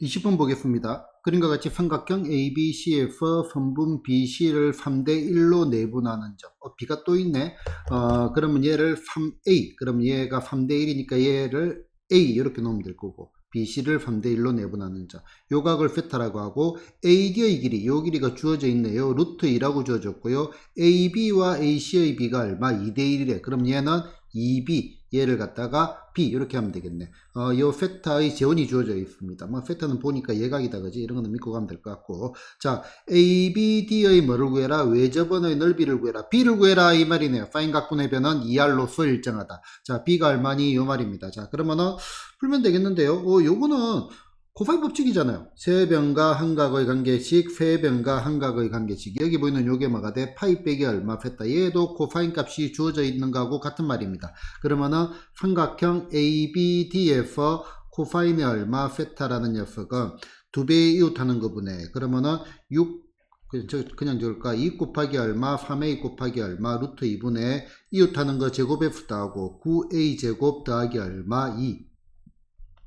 20번 보겠습니다. 그림과 같이 삼각형 ABC에서 선분 BC를 3대 1로 내분하는 점. 어, B가 또 있네. 어, 그러면 얘를 3A. 그럼 얘가 3대 1이니까 얘를 A 이렇게 놓으면 될 거고. BC를 3대 1로 내분하는 점. 요 각을 세타라고 하고 AD의 길이, 요 길이가 주어져 있네요. 루트 2라고 주어졌고요. AB와 AC의 B가 얼마? 2대 1이래. 그럼 얘는 2B 얘를 갖다가 B 이렇게 하면 되겠네. 어, 요 세타의 재원이 주어져 있습니다. 뭐 세타는 보니까 예각이다 그지? 이런 거는 믿고 가면 될 것 같고. 자, ABD의 뭐를 구해라? 외접원의 넓이를 구해라. B를 구해라 이 말이네요. 파인 각분의 변은 2R로서 일정하다. 자, B가 얼마니 요 말입니다. 자, 그러면은 풀면 되겠는데요. 어, 요거는 코파이 법칙이잖아요. 세 변과 한각의 관계식, 세 변과 한각의 관계식. 여기 보이는 요게 뭐가 돼? 파이 빼기 얼마 했다. 얘도 코파인 값이 주어져 있는 거하고 같은 말입니다. 그러면은 삼각형 ABD에서 코파인이 얼마 세타라는 녀석은 두 배의 이웃하는 거분에 그러면은 6 그, 저, 그냥 적을까? 2 곱하기 얼마, 3a 곱하기 얼마, 루트 2분의 이웃하는 거 제곱에 푸다하고 9a 제곱 더하기 얼마, 2.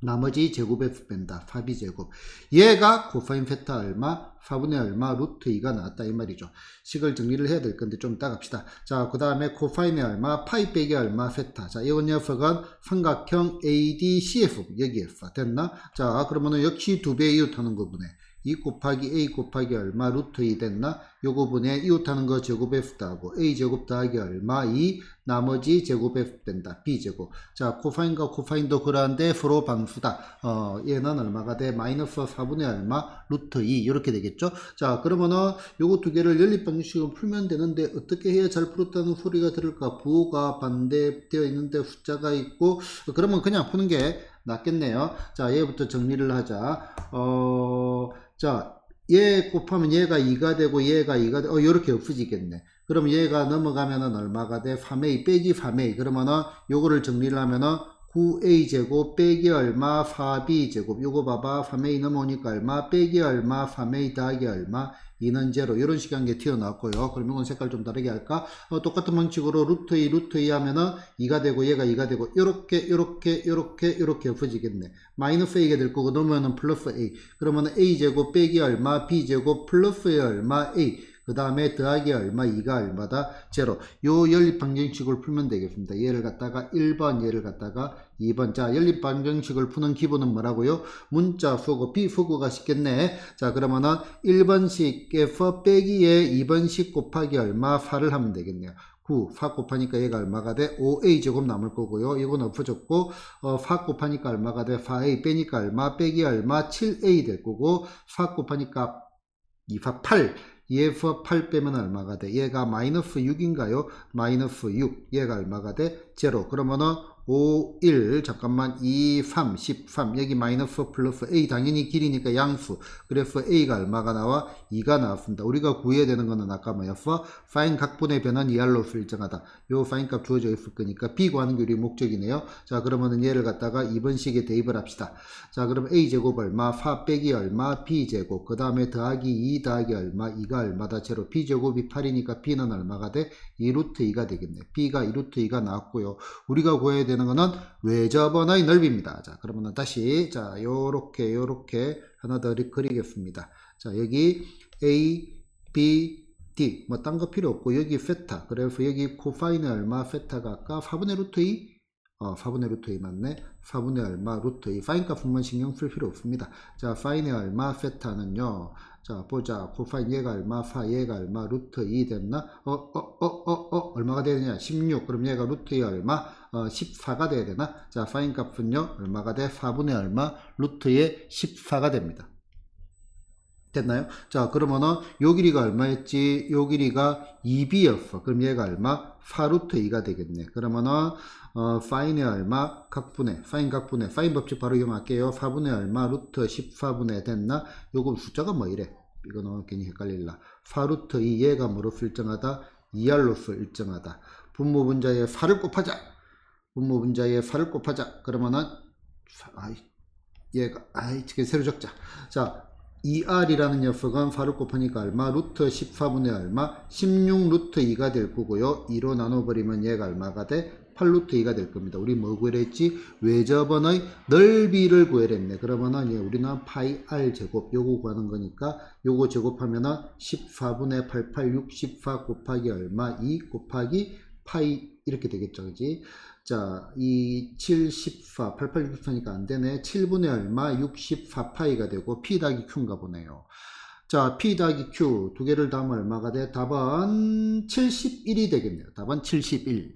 나머지 제곱에 뺀다. 4b 제곱. 얘가 코사인 세타 얼마? 4분의 얼마? 루트 2가 나왔다. 이 말이죠. 식을 정리를 해야 될 건데 좀 이따 갑시다. 자, 그 다음에 코사인의 얼마? 파이 빼기 얼마? 세타. 자, 이 녀석은 삼각형 ADCF. 여기에서. 됐나? 자, 그러면은 역시 두 배 이웃하는 거분에. 2 곱하기 a 곱하기 얼마 루트 2 됐나? 요거 분에 이웃하는 거 제곱에 푸다하고 a 제곱 더하기 얼마? 2 나머지 제곱에 된다. B 제곱. 자 코사인과 코사인도 그러한데 서로 방수다. 어 얘는 얼마가 돼? 마이너스 4분의 얼마? 루트 2 이렇게 되겠죠? 자 그러면은 요거 두 개를 연립 방식으로 풀면 되는데 어떻게 해야 잘 풀었다는 소리가 들을까? 부호가 반대되어 있는데 숫자가 있고 그러면 그냥 푸는 게 낫겠네요. 자 얘부터 정리를 하자. 어 자, 얘 곱하면 얘가 2가 되고 얘가 2가 되, 어, 요렇게 없어지겠네. 그럼 얘가 넘어가면은 얼마가 돼? 3a 빼기 3a. 그러면은 요거를 정리를 하면은 9a 제곱 빼기 얼마? 4b 제곱. 요거 봐봐. 3a 넘어오니까 얼마? 빼기 얼마? 3a 더하기 얼마 2는 제로 이런 식의 한 게 튀어나왔고요. 그럼 이건 색깔 좀 다르게 할까? 어, 똑같은 방식으로 루트 2 루트 2 하면은 2가 되고 얘가 2가 되고 요렇게 요렇게 요렇게 요렇게 없어지겠네. 마이너스 a가 될 거고 넘으면은 플러스 a. 그러면은 a 제곱 빼기 얼마? B 제곱 플러스 얼마? A 그 다음에 더하기 얼마 2가 얼마다 제로 요 연립 방정식을 풀면 되겠습니다 얘를 갖다가 1번 얘를 갖다가 2번 자 연립 방정식을 푸는 기본은 뭐라고요 문자 수고 비수고가 쉽겠네 자 그러면은 1번식에서 빼기에 2번식 곱하기 얼마 4를 하면 되겠네요 9, 4 곱하니까 얘가 얼마가 돼? 5a 제곱 남을 거고요. 이건 없어졌고, 어, 4 곱하니까 얼마가 돼? 4a 빼니까 얼마? 빼기 얼마? 7a 될 거고, 4 곱하니까 2, 4, 8. 얘에서 8 빼면 얼마가 돼? 얘가 마이너스 6인가요? 마이너스 6. 얘가 얼마가 돼? 제로. 그러면은 5, 1, 잠깐만, 2, 3, 13. 여기 마이너스 플러스 A. 당연히 길이니까 양수. 그래서 A가 얼마가 나와? 2가 나왔습니다. 우리가 구해야 되는 거는 아까 뭐였어? 사인 각분의 변은 2R로서 일정하다. 요 사인 값 주어져 있을 거니까 B 구하는 게 우리 목적이네요. 자, 그러면은 얘를 갖다가 2번 식에 대입을 합시다. 자, 그럼 A 제곱 얼마? 4 빼기 얼마? B 제곱. 그 다음에 더하기 2 더하기 얼마? 2가 얼마다? 제로. B 제곱이 8이니까 B는 얼마가 돼? 2루트 2가 되겠네. B가 2루트 2가 나왔고요. 우리가 구해야 되는 거는 외접원의 넓이입니다. 자, 그러면 다시 자, 요렇게 요렇게 하나 더 그리겠습니다. 자, 여기 A, B, D 뭐 딴 거 필요 없고 여기 세타. 그래서 여기 코사인의 얼마 세타가 아까 4분의 루트 2 어, 4분의 루트 2 맞네. 4분의 얼마 루트 2. 사인 값만 신경 쓸 필요 없습니다. 자, 사인의 얼마 세타는요. 자, 보자. 코사인 얘가 얼마, 사 얘가 얼마, 루트 2 됐나? 어, 어, 어, 어, 어, 얼마가 되느냐? 16. 그럼 얘가 루트 2 얼마? 어, 14가 돼야 되나? 자, 사인 값은요, 얼마가 돼? 4분의 얼마? 루트의 14가 됩니다. 됐나요? 자, 그러면은 요 길이가 얼마였지? 요 길이가 2b였어. 그럼 얘가 얼마? 4루트 2가 되겠네. 그러면은 어, 사인의 얼마? 각분의, 사인 각분의, 사인 법칙 바로 이용할게요. 4분의 얼마? 루트 14분의 됐나? 요거 숫자가 뭐 이래? 이거는 괜히 헷갈릴라. 4루트 2 얘가 뭐로서 일정하다? 2r로서 일정하다. 분모 분자에 4를 곱하자. 분모 분자에 4를 곱하자. 그러면은 아이 얘가 아이 이게 새로 적자. 자, 2r이라는 녀석은 4를 곱하니까 얼마? 루트 14분의 얼마? 16 루트 2가 될 거고요. 2로 나눠버리면 얘가 얼마가 돼? 8루트 2가 될 겁니다. 우리 뭐 구했지? 외접원의 넓이를 구해냈네. 그러면은 예, 우리는 파이 r 제곱 요거 구하는 거니까 요거 제곱하면은 14분의 88 64 곱하기 얼마? 2 곱하기 파이 이렇게 되겠죠. 그지? 자, 이 74, 88, 64니까 안 되네. 7분의 얼마? 64파이가 되고 P 더하기 Q인가 보네요. 자, P 더하기 Q 두 개를 더하면 얼마가 돼? 답은 71이 되겠네요. 답은 71.